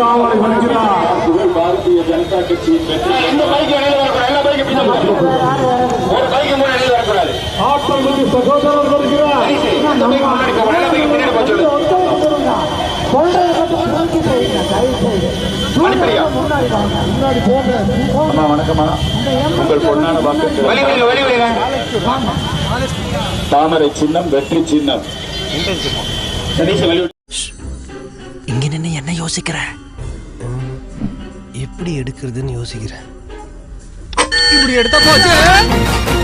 சிந்தாமரை வருகிறார் பாரதிய ஜனதா கட்சியின் ஆற்றல் சகோதரர் வருகிறார் உங்கள் பொன்னான தாமரை சின்னம் வெற்றி சின்னம் இங்க நின்று என்ன யோசிக்கிற எப்படி எடுக்கிறதுன்னு யோசிக்கிறேன். இப்படி எடுத்தா போச்சு.